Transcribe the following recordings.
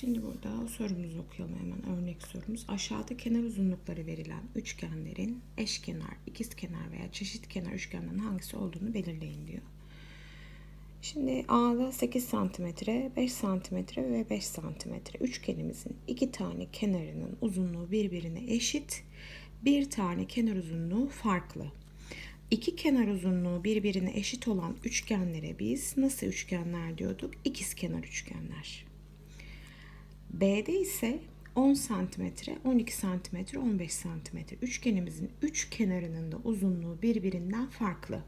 Şimdi burada sorumuzu okuyalım hemen örnek sorumuz. Aşağıda kenar uzunlukları verilen üçgenlerin eşkenar, ikizkenar veya çeşitkenar üçgenden hangisi olduğunu belirleyin diyor. Şimdi A'da 8 cm, 5 cm ve 5 cm üçgenimizin iki tane kenarının uzunluğu birbirine eşit, bir tane kenar uzunluğu farklı. İki kenar uzunluğu birbirine eşit olan üçgenlere biz nasıl üçgenler diyorduk? İkizkenar üçgenler. B'de ise 10 cm, 12 cm, 15 cm üçgenimizin üç kenarının da uzunluğu birbirinden farklı.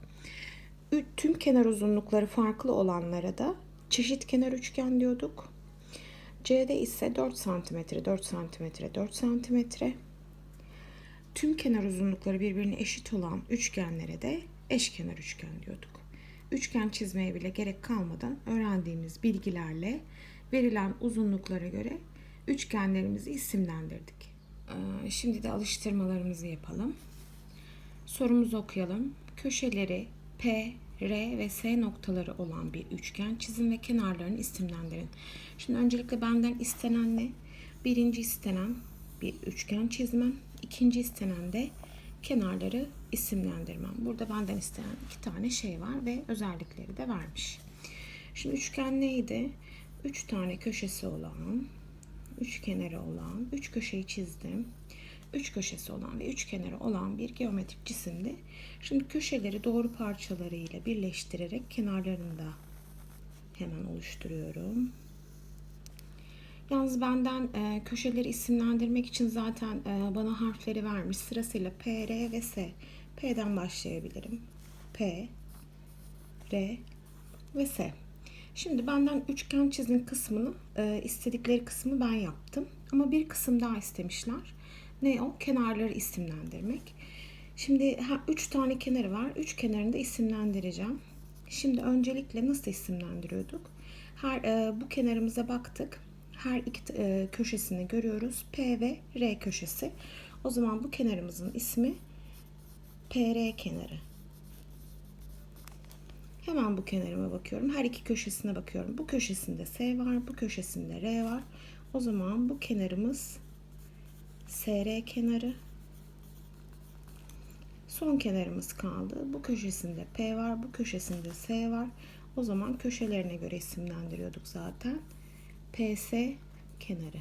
Tüm kenar uzunlukları farklı olanlara da çeşit kenar üçgen diyorduk. C'de ise 4 cm, 4 cm, 4 cm. Tüm kenar uzunlukları birbirine eşit olan üçgenlere de eşkenar üçgen diyorduk. Üçgen çizmeye bile gerek kalmadan öğrendiğimiz bilgilerle verilen uzunluklara göre üçgenlerimizi isimlendirdik. Ee, Şimdi de alıştırmalarımızı yapalım. Sorumuzu okuyalım. Köşeleri P, R ve S noktaları olan bir üçgen çizin ve kenarlarını isimlendirin. Şimdi öncelikle benden istenen ne? Birinci istenen bir üçgen çizmem. ikinci istenen de kenarları isimlendirmem. Burada benden istenen iki tane şey var ve özellikleri de vermiş. Şimdi üçgen neydi? Üç tane köşesi olan, üç kenarı olan, üç köşeyi çizdim. Üç köşesi olan ve üç kenarı olan bir geometrik cisimdi. Şimdi köşeleri doğru parçalarıyla birleştirerek kenarlarını da hemen oluşturuyorum. Yalnız benden e, köşeleri isimlendirmek için zaten e, bana harfleri vermiş. Sırasıyla P, R ve S. P'den başlayabilirim. P, R ve S. Şimdi benden üçgen çizin kısmını, e, istedikleri kısmı ben yaptım. Ama bir kısım daha istemişler. Ne o? Kenarları isimlendirmek. Şimdi ha, üç tane kenarı var. Üç kenarını da isimlendireceğim. Şimdi öncelikle nasıl isimlendiriyorduk? Her e, bu kenarımıza baktık. Her iki e, köşesini görüyoruz. P ve R köşesi. O zaman bu kenarımızın ismi PR kenarı. Hemen bu kenarıma bakıyorum. Her iki köşesine bakıyorum. Bu köşesinde S var, bu köşesinde R var. O zaman bu kenarımız SR kenarı. Son kenarımız kaldı. Bu köşesinde P var, bu köşesinde S var. O zaman köşelerine göre isimlendiriyorduk zaten. PS kenarı.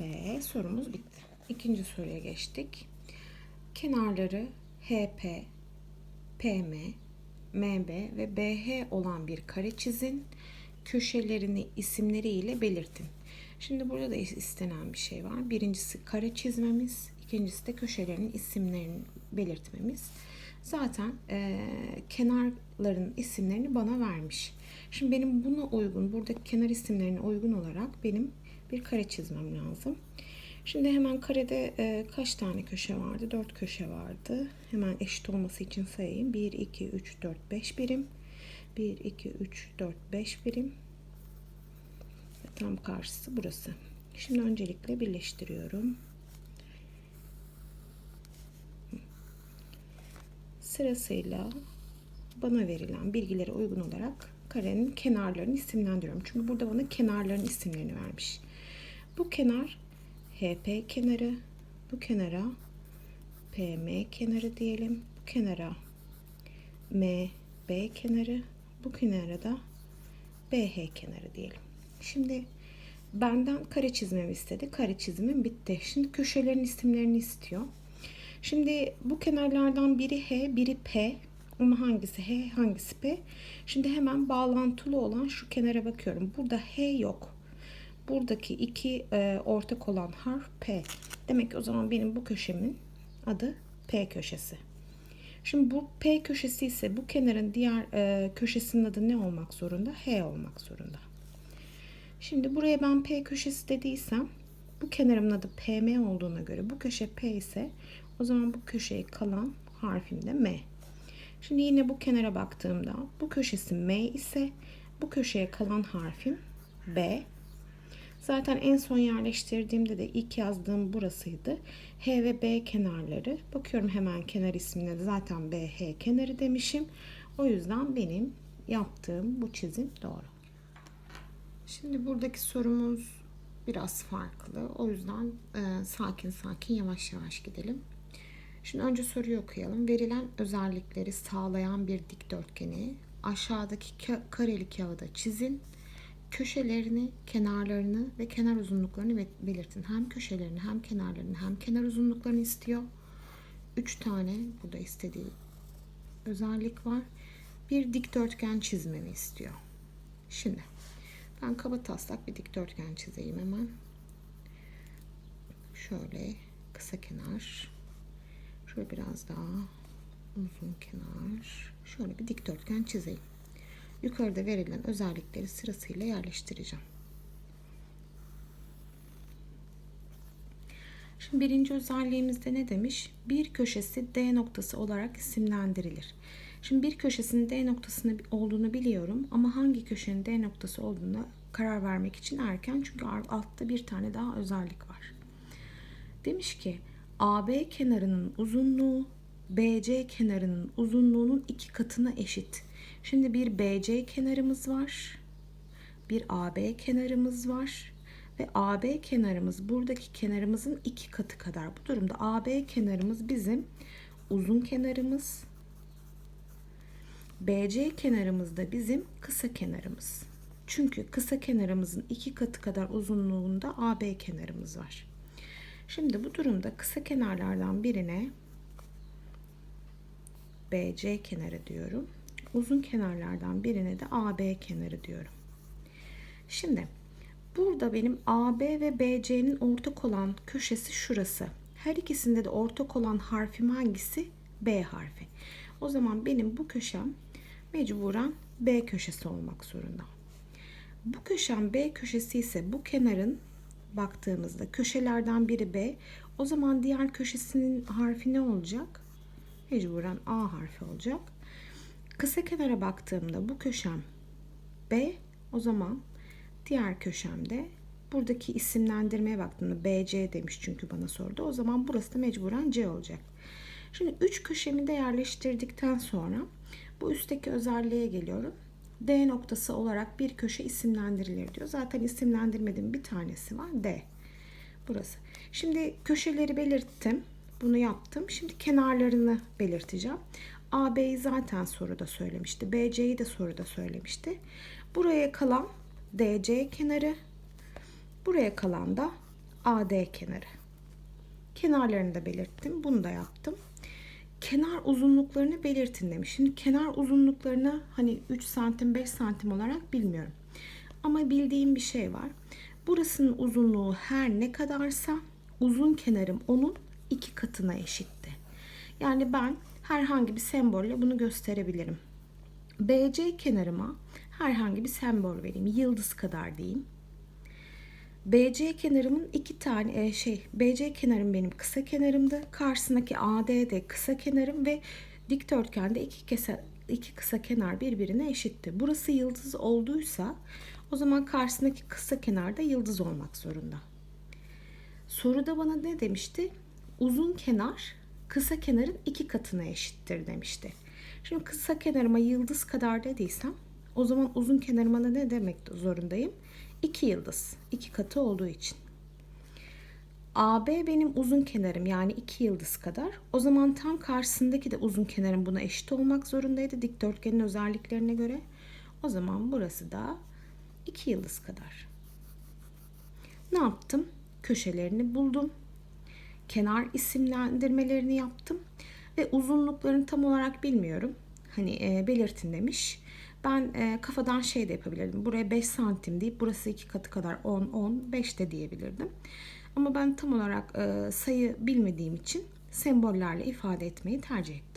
Ve sorumuz bitti. İkinci soruya geçtik. Kenarları HP, PM, MB ve BH olan bir kare çizin. Köşelerini isimleriyle belirtin. Şimdi burada da istenen bir şey var. Birincisi kare çizmemiz, ikincisi de köşelerin isimlerini belirtmemiz. Zaten e, kenarların isimlerini bana vermiş. Şimdi benim buna uygun, buradaki kenar isimlerine uygun olarak benim bir kare çizmem lazım. Şimdi hemen karede e, kaç tane köşe vardı? 4 köşe vardı. Hemen eşit olması için sayayım. 1, 2, 3, 4, 5 birim. 1, 2, 3, 4, 5 birim. Ve tam karşısı burası. Şimdi öncelikle birleştiriyorum. Sırasıyla bana verilen bilgilere uygun olarak karenin kenarlarını isimlendiriyorum. Çünkü burada bana kenarların isimlerini vermiş. Bu kenar HP kenarı, bu kenara PM kenarı diyelim. Bu kenara MB kenarı, bu kenara da BH kenarı diyelim. Şimdi benden kare çizmemi istedi. Kare çizimim bitti. Şimdi köşelerin isimlerini istiyor. Şimdi bu kenarlardan biri H, biri P. Ama hangisi H, hangisi P? Şimdi hemen bağlantılı olan şu kenara bakıyorum. Burada H yok. Buradaki iki e, ortak olan harf P. Demek ki o zaman benim bu köşemin adı P köşesi. Şimdi bu P köşesi ise bu kenarın diğer e, köşesinin adı ne olmak zorunda? H olmak zorunda. Şimdi buraya ben P köşesi dediysem bu kenarımın adı PM olduğuna göre bu köşe P ise o zaman bu köşeye kalan harfim de M. Şimdi yine bu kenara baktığımda bu köşesi M ise bu köşeye kalan harfim B. Zaten en son yerleştirdiğimde de ilk yazdığım burasıydı. H ve B kenarları. Bakıyorum hemen kenar ismine zaten BH kenarı demişim. O yüzden benim yaptığım bu çizim doğru. Şimdi buradaki sorumuz biraz farklı. O yüzden e, sakin sakin yavaş yavaş gidelim. Şimdi önce soruyu okuyalım. Verilen özellikleri sağlayan bir dikdörtgeni aşağıdaki ka- kareli kağıda çizin. Köşelerini, kenarlarını ve kenar uzunluklarını be- belirtin. Hem köşelerini hem kenarlarını hem kenar uzunluklarını istiyor. Üç tane burada istediği özellik var. Bir dikdörtgen çizmemi istiyor. Şimdi ben kaba taslak bir dikdörtgen çizeyim hemen. Şöyle kısa kenar. Şöyle biraz daha uzun kenar. Şöyle bir dikdörtgen çizeyim. Yukarıda verilen özellikleri sırasıyla yerleştireceğim. Şimdi birinci özelliğimizde ne demiş? Bir köşesi D noktası olarak isimlendirilir. Şimdi bir köşesinin D noktasını olduğunu biliyorum ama hangi köşenin D noktası olduğuna karar vermek için erken çünkü altta bir tane daha özellik var. Demiş ki AB kenarının uzunluğu BC kenarının uzunluğunun iki katına eşit. Şimdi bir BC kenarımız var. Bir AB kenarımız var ve AB kenarımız buradaki kenarımızın iki katı kadar. Bu durumda AB kenarımız bizim uzun kenarımız. BC kenarımız da bizim kısa kenarımız. Çünkü kısa kenarımızın iki katı kadar uzunluğunda AB kenarımız var. Şimdi bu durumda kısa kenarlardan birine BC kenarı diyorum. Uzun kenarlardan birine de AB kenarı diyorum. Şimdi burada benim AB ve BC'nin ortak olan köşesi şurası. Her ikisinde de ortak olan harfim hangisi? B harfi. O zaman benim bu köşem mecburen B köşesi olmak zorunda. Bu köşem B köşesi ise bu kenarın baktığımızda köşelerden biri B. O zaman diğer köşesinin harfi ne olacak? Mecburen A harfi olacak. Kısa kenara baktığımda bu köşem B. O zaman diğer köşemde buradaki isimlendirmeye baktığımda BC demiş çünkü bana sordu. O zaman burası da mecburen C olacak. Şimdi üç köşemi de yerleştirdikten sonra bu üstteki özelliğe geliyorum. D noktası olarak bir köşe isimlendirilir diyor. Zaten isimlendirmediğim bir tanesi var. D. Burası. Şimdi köşeleri belirttim. Bunu yaptım. Şimdi kenarlarını belirteceğim. AB'yi zaten soruda söylemişti. BC'yi de soruda söylemişti. Buraya kalan DC kenarı. Buraya kalan da AD kenarı. Kenarlarını da belirttim. Bunu da yaptım kenar uzunluklarını belirtin demiş. Şimdi kenar uzunluklarını hani 3 santim 5 santim olarak bilmiyorum. Ama bildiğim bir şey var. Burasının uzunluğu her ne kadarsa uzun kenarım onun iki katına eşitti. Yani ben herhangi bir sembolle bunu gösterebilirim. BC kenarıma herhangi bir sembol vereyim. Yıldız kadar diyeyim. BC kenarımın iki tane e, şey BC kenarım benim kısa kenarımdı. Karşısındaki AD de kısa kenarım ve dikdörtgende iki kese iki kısa kenar birbirine eşitti. Burası yıldız olduysa o zaman karşısındaki kısa kenar da yıldız olmak zorunda. Soruda bana ne demişti? Uzun kenar kısa kenarın iki katına eşittir demişti. Şimdi kısa kenarıma yıldız kadar dediysem o zaman uzun kenarıma da ne demek zorundayım? 2 yıldız. 2 katı olduğu için. AB benim uzun kenarım yani 2 yıldız kadar. O zaman tam karşısındaki de uzun kenarım buna eşit olmak zorundaydı dikdörtgenin özelliklerine göre. O zaman burası da 2 yıldız kadar. Ne yaptım? Köşelerini buldum. Kenar isimlendirmelerini yaptım. Ve uzunluklarını tam olarak bilmiyorum. Hani e, belirtin demiş. Ben e, kafadan şey de yapabilirdim. Buraya 5 santim deyip burası iki katı kadar 10, 10, 5 de diyebilirdim. Ama ben tam olarak e, sayı bilmediğim için sembollerle ifade etmeyi tercih ettim.